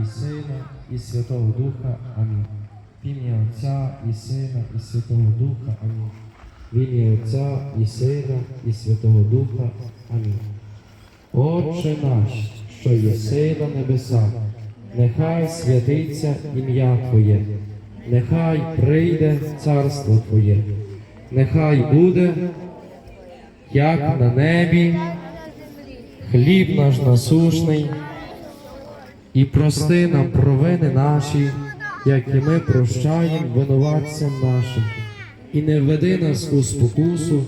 і Сина, і Святого Духа. Амінь. В ім'я Отця і Сина, і Святого Духа. Амінь. В ім'я Отця і Сина, і Святого Духа. Амінь. Отче наш, що єси на небесах, нехай святиться ім'я Твоє, нехай прийде царство Твоє, нехай буде, як на небі, хліб наш насушний, і прости нам провини наші, як і ми прощаємо винуватцям нашим. І не введи нас у спокусу,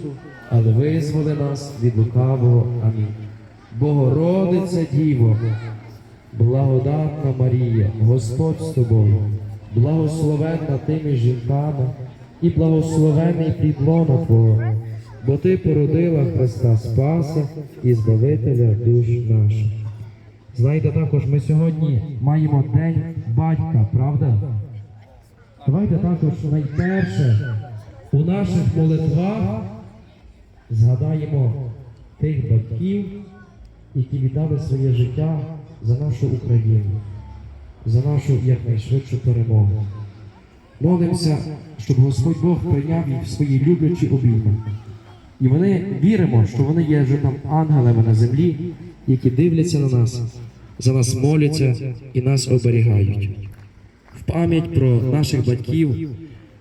але визволи нас від лукавого. Амінь. Богородице Діво, благодатна Марія, Господь з тобою, благословенна ти між жінками і благословений підлона Твого, бо ти породила Христа Спаса і Збавителя душ наших. Знаєте, також ми сьогодні маємо День батька, правда? Давайте також найперше у наших молитвах згадаємо тих батьків, які віддали своє життя за нашу Україну, за нашу якнайшвидшу перемогу. Молимося, щоб Господь Бог прийняв їх в свої люблячі обійми. І вони віримо, що вони є вже там ангелами на землі, які дивляться на нас, за нас моляться і нас оберігають. В пам'ять про наших батьків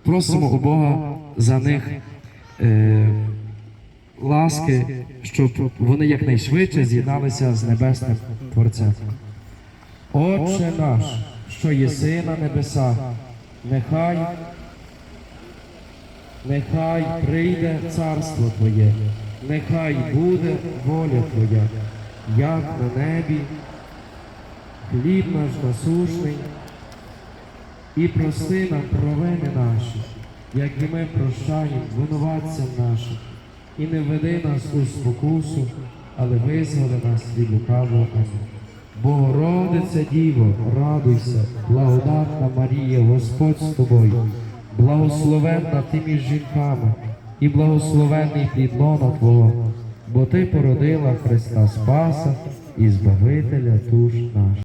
просимо у Бога за них е, ласки, щоб вони якнайшвидше з'єдналися з небесним Творцем. Отче наш, що єси на небесах, нехай, нехай прийде царство Твоє, нехай буде воля Твоя, як на небі, хліб наш насушний, і прости нам провини наші, як і ми прощаємо винуватцям нашим, і не веди нас у спокусу, але визволи нас від лукавого. Амінь. Богородице Діво, радуйся, благодатна Марія, Господь з тобою, благословенна ти між жінками, і благословенний плід лона Твого, бо ти породила Христа Спаса і Збавителя душ наших.